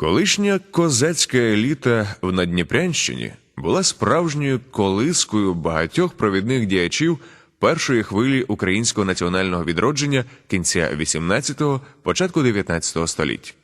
Колишня козацька еліта в Надніпрянщині була справжньою колискою багатьох провідних діячів першої хвилі українського національного відродження кінця XVIII – початку XIX століть.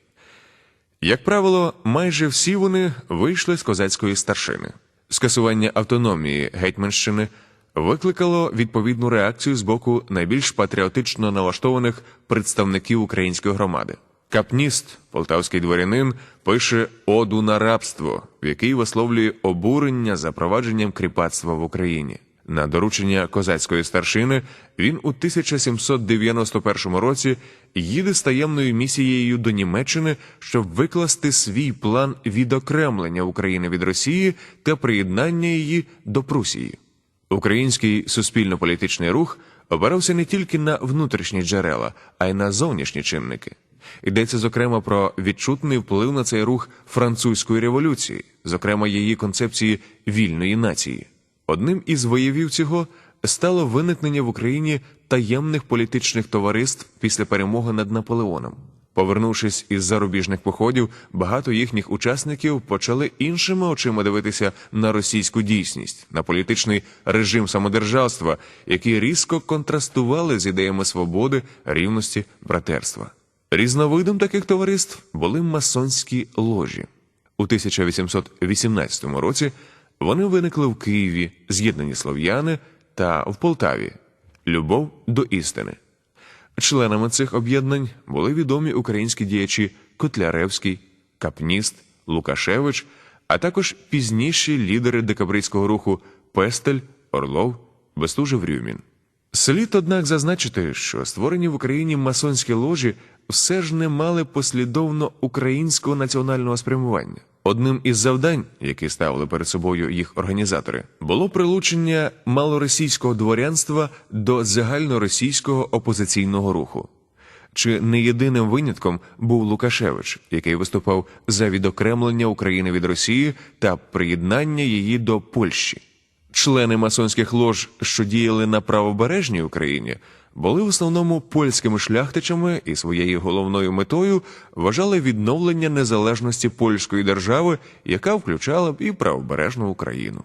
Як правило, майже всі вони вийшли з козацької старшини. Скасування автономії Гетьманщини викликало відповідну реакцію з боку найбільш патріотично налаштованих представників української громади. Капніст, полтавський дворянин, пише оду на рабство, в якій висловлює обурення запровадженням кріпацтва в Україні. На доручення козацької старшини він у 1791 році їде з таємною місією до Німеччини, щоб викласти свій план відокремлення України від Росії та приєднання її до Прусії. Український суспільно-політичний рух опирався не тільки на внутрішні джерела, а й на зовнішні чинники. Йдеться зокрема про відчутний вплив на цей рух французької революції, зокрема її концепції вільної нації. Одним із виявів цього стало виникнення в Україні таємних політичних товариств після перемоги над Наполеоном. Повернувшись із зарубіжних походів, багато їхніх учасників почали іншими очима дивитися на російську дійсність, на політичний режим самодержавства, які різко контрастували з ідеями свободи, рівності, братерства. Різновидом таких товариств були масонські ложі. У 1818 році вони виникли в Києві, з'єднані слов'яни та в Полтаві. Любов до істини. Членами цих об'єднань були відомі українські діячі Котляревський, Капніст, Лукашевич, а також пізніші лідери декабристського руху Пестель, Орлов, Бестужев Рюмін. Слід, однак, зазначити, що створені в Україні масонські ложі все ж не мали послідовно українського національного спрямування. Одним із завдань, які ставили перед собою їх організатори, було прилучення малоросійського дворянства до загальноросійського опозиційного руху. Чи не єдиним винятком був Лукашевич, який виступав за відокремлення України від Росії та приєднання її до Польщі. Члени масонських лож, що діяли на правобережній Україні, були в основному польськими шляхтичами і своєю головною метою вважали відновлення незалежності польської держави, яка включала б і правобережну Україну.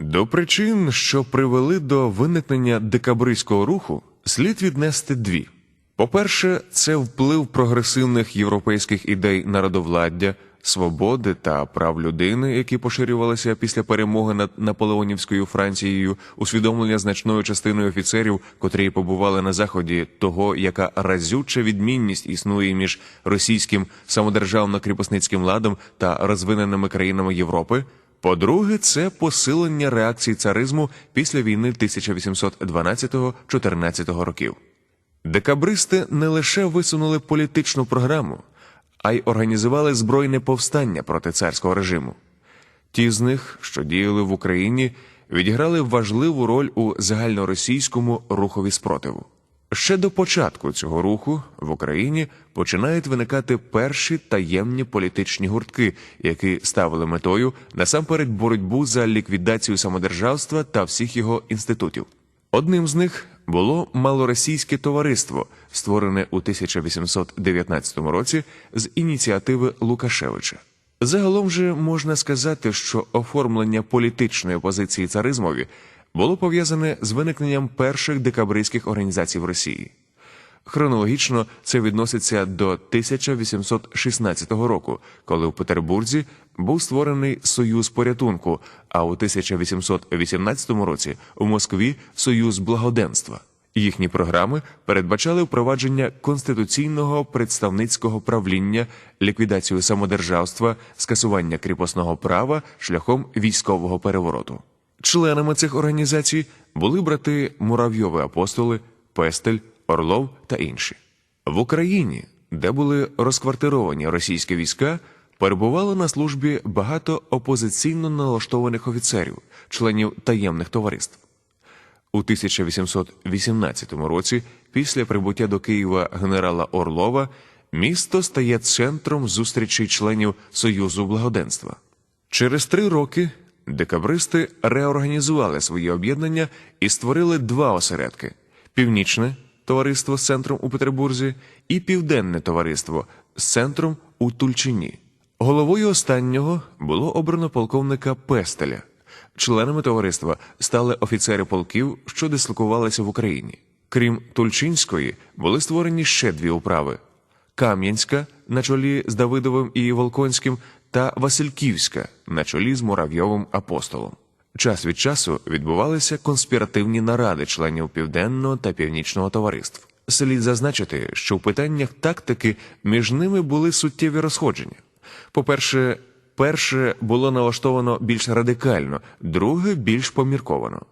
До причин, що привели до виникнення декабристського руху, слід віднести дві. По-перше, це вплив прогресивних європейських ідей народовладдя, свободи та прав людини, які поширювалися після перемоги над наполеонівською Францією, усвідомлення значною частиною офіцерів, котрі побували на заході того, яка разюча відмінність існує між російським самодержавно-кріпосницьким ладом та розвиненими країнами Європи. По-друге, це посилення реакції царизму після війни 1812-14 років. Декабристи не лише висунули політичну програму, а й організували збройне повстання проти царського режиму. Ті з них, що діяли в Україні, відіграли важливу роль у загальноросійському рухові спротиву. Ще до початку цього руху в Україні починають виникати перші таємні політичні гуртки, які ставили метою насамперед боротьбу за ліквідацію самодержавства та всіх його інститутів. Одним з них було малоросійське товариство, створене у 1819 році з ініціативи Лукашевича. Загалом же можна сказати, що оформлення політичної позиції царизмові було пов'язане з виникненням перших декабристських організацій в Росії. Хронологічно це відноситься до 1816 року, коли в Петербурзі був створений Союз порятунку, а у 1818 році у Москві Союз благоденства. Їхні програми передбачали впровадження конституційного представницького правління, ліквідацію самодержавства, скасування кріпосного права шляхом військового перевороту. Членами цих організацій були брати Муравйови апостоли, Пестель, Орлов та інші. В Україні, де були розквартировані російські війська, перебувало на службі багато опозиційно налаштованих офіцерів, членів таємних товариств. У 1818 році, після прибуття до Києва генерала Орлова, місто стає центром зустрічей членів Союзу благоденства. Через три роки декабристи реорганізували свої об'єднання і створили два осередки: північне товариство з центром у Петербурзі і південне товариство з центром у Тульчині. Головою останнього було обрано полковника Пестеля. Членами товариства стали офіцери полків, що дислокувалися в Україні. Крім Тульчинської, були створені ще дві управи: Кам'янська на чолі з Давидовим і Волконським, та Васильківська на чолі з Муравйовим апостолом. Час від часу відбувалися конспіративні наради членів Південного та Північного товариств. Слід зазначити, що в питаннях тактики між ними були суттєві розходження. По-перше, перше було налаштовано більш радикально, друге більш помірковано.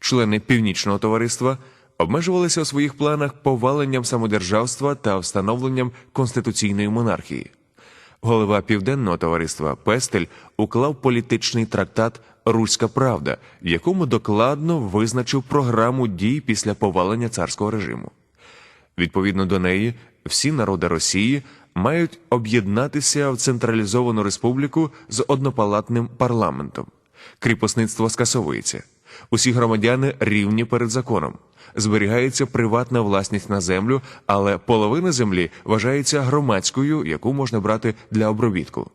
Члени північного товариства обмежувалися у своїх планах поваленням самодержавства та встановленням конституційної монархії. Голова південного товариства Пестель уклав політичний трактат Руська Правда, в якому докладно визначив програму дій після повалення царського режиму. Відповідно до неї, всі народи Росії мають об'єднатися в централізовану республіку з однопалатним парламентом. Кріпосництво скасовується. Усі громадяни рівні перед законом. Зберігається приватна власність на землю, але половина землі вважається громадською, яку можна брати для обробітку.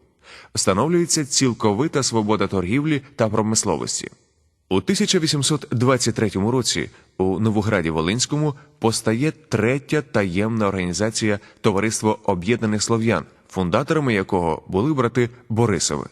Встановлюється цілковита свобода торгівлі та промисловості. У 1823 році у Новограді Волинському постає третя таємна організація Товариство Об'єднаних Слов'ян, фундаторами якого були брати Борисови.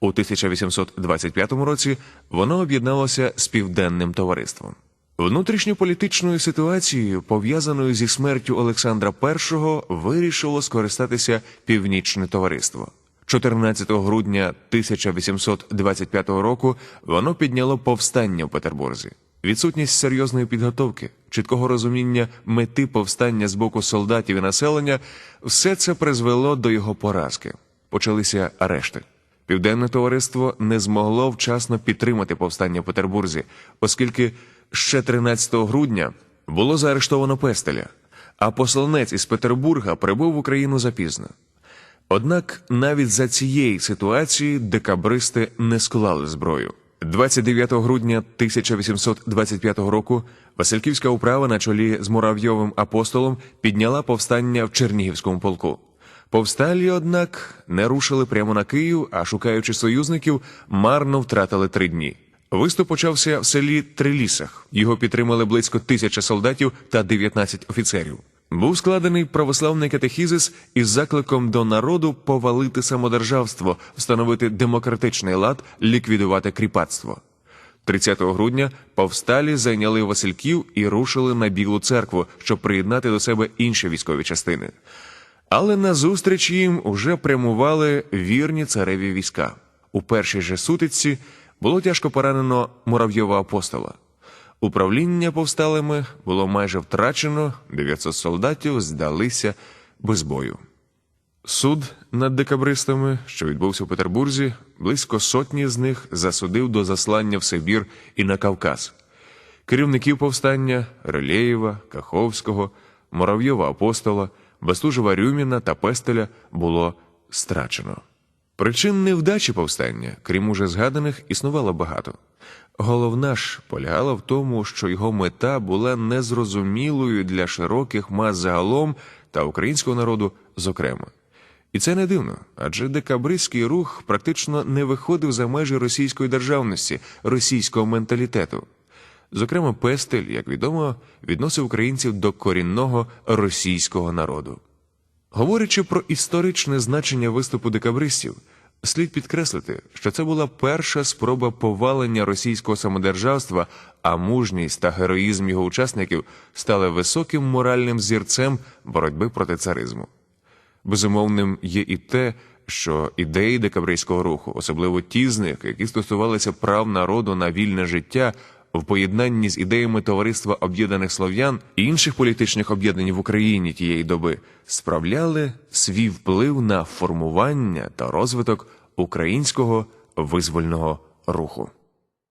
У 1825 році воно об'єдналося з Південним товариством. Внутрішньополітичною ситуацією, пов'язаною зі смертю Олександра І, вирішило скористатися Північне товариство. 14 грудня 1825 року воно підняло повстання в Петербурзі. Відсутність серйозної підготовки, чіткого розуміння мети повстання з боку солдатів і населення все це призвело до його поразки. Почалися арешти. Південне товариство не змогло вчасно підтримати повстання в Петербурзі, оскільки ще 13 грудня було заарештовано Пестеля, а посланець із Петербурга прибув в Україну запізно. Однак навіть за цієї ситуації декабристи не склали зброю. 29 грудня 1825 року Васильківська управа на чолі з Муравйовим апостолом підняла повстання в Чернігівському полку. Повсталі, однак, не рушили прямо на Київ, а шукаючи союзників, марно втратили три дні. Виступ почався в селі Трилісах. Його підтримали близько тисяча солдатів та 19 офіцерів. Був складений православний катехізис із закликом до народу повалити самодержавство, встановити демократичний лад, ліквідувати кріпацтво. 30 грудня повсталі зайняли Васильків і рушили на Білу церкву, щоб приєднати до себе інші військові частини. Але назустріч їм уже прямували вірні цареві війська. У першій же сутичці було тяжко поранено муравйова апостола. Управління повсталими було майже втрачено, 900 солдатів здалися без бою. Суд над декабристами, що відбувся в Петербурзі, близько сотні з них засудив до заслання в Сибір і на Кавказ. Керівників повстання Релєєва, Каховського, Муравйова апостола, Бестужева Рюміна та Пестеля було страчено. Причин невдачі повстання, крім уже згаданих, існувало багато. Головна ж полягала в тому, що його мета була незрозумілою для широких мас загалом та українського народу зокрема. І це не дивно, адже декабристський рух практично не виходив за межі російської державності, російського менталітету. Зокрема, Пестель, як відомо, відносив українців до корінного російського народу. Говорячи про історичне значення виступу декабристів, слід підкреслити, що це була перша спроба повалення російського самодержавства, а мужність та героїзм його учасників стали високим моральним зірцем боротьби проти царизму. Безумовним є і те, що ідеї декабрійського руху, особливо ті з них, які стосувалися прав народу на вільне життя, в поєднанні з ідеями товариства об'єднаних слов'ян і інших політичних об'єднань в Україні тієї доби, справляли свій вплив на формування та розвиток українського визвольного руху.